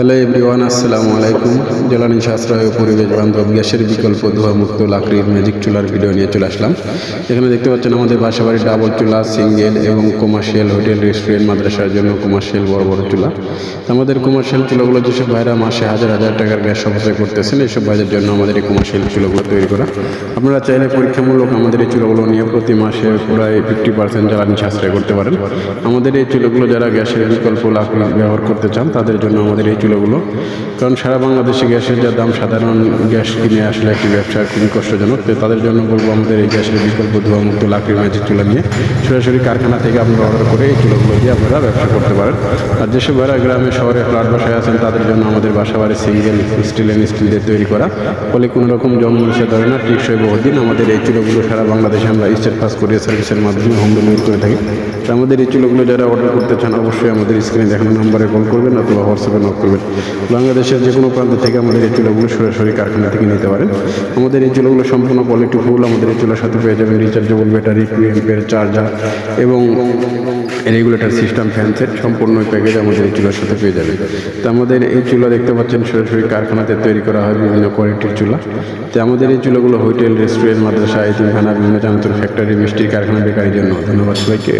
Hello everyone আসসালামু আলাইকুম জ্বালানি সাশ্রয় পরিবেশ বান্ধব গ্যাসের বিকল্প ধোঁয়ামুক্ত লাকড়ির ম্যাজিক চুলার ভিডিও নিয়ে চলে আসলাম। এখানে দেখতে পাচ্ছেন আমাদের বাসাবাড়ি ডাবল চুলা সিঙ্গেল এবং কমার্শিয়াল হোটেল রেস্টুরেন্ট মাদ্রাসার জন্য কমার্শিয়াল বড় বড় চুলা। আমাদের কমার্শিয়াল চুলাগুলো যেসব ভাইরা মাসে হাজার হাজার টাকার গ্যাস অপচয় করতেছেন এইসব ভাইদের জন্য আমাদের এই কমার্শিয়াল চুলাগুলো তৈরি করা। আপনারা চাইলে পরীক্ষামূলক আমাদের এই চুলাগুলো নিয়ে প্রতি মাসে প্রায় ফিফটি পার্সেন্ট জ্বালানি সাশ্রয় করতে পারেন। আমাদের এই চুলাগুলো যারা গ্যাসের বিকল্প লাকড়ি ব্যবহার করতে চান, তাদের জন্য আমাদের এই চুলাগুলো কারণ সারা বাংলাদেশে গ্যাসের যা দাম, সাধারণ গ্যাস কিনে আসলে একটি ব্যবসা খুবই কষ্টজনক। তো তাদের জন্য বলব আমাদের এই গ্যাসের বিকল্প ধোঁয়ামুক্ত লাকড়ি ম্যাজিক চুলা নিয়ে সরাসরি কারখানা থেকে আপনারা অর্ডার করে এই চুলাগুলো দিয়ে আপনারা ব্যবসা করতে পারেন। আর যেসব ভাইরা গ্রামে শহরে ফ্ল্যাট বাসায় আছেন, তাদের জন্য আমাদের বাসা বাড়ি সিঙ্গেল স্টিল অ্যান্ড স্টিল দিয়ে তৈরি করা। ফলে কোনো রকম জং মুছে ধরে না, টিকসই বহুদিন আমাদের এই চুলোগুলো সারা বাংলাদেশে আমরা স্টেট পাস করিয়ে সার্ভিসের মাধ্যমে হোম ডেলিভারি করে থাকি। তো আমাদের এই চুলোগুলো যারা অর্ডার করতে চান, অবশ্যই আমাদের স্ক্রিনে দেখানো নাম্বারে কল করবেন অথবা হোয়াটসঅ্যাপে নক করবেন। বাংলাদেশের যে কোনো প্রান্ত থেকে আমাদের এই চুলোগুলো সরাসরি কারখানা থেকে নিতে পারেন। আমাদের এই চুলোগুলো সম্পূর্ণ কোয়ালিটি ফুল আমাদের এই চুলার সাথে পেয়ে যাবেন রিচার্জেবল ব্যাটারি পিএমপের চার্জার এবং রেগুলেটর সিস্টেম ফ্যান সেট সম্পূর্ণ প্যাকেজ আমাদের এই চুলার সাথে পেয়ে যাবে তো আমাদের এই চুলা দেখতে পাচ্ছেন, সরাসরি কারখানাতে তৈরি করা হয় বিভিন্ন কোয়ালিটির চুলা। তো আমাদের এই চুলাগুলো হোটেল রেস্টুরেন্ট মাদ্রাসা, এতিমখানা, বিভিন্ন চানাচুর ফ্যাক্টরি মিষ্টির কারখানা, বেকারির জন্য। ধন্যবাদ সবাইকে।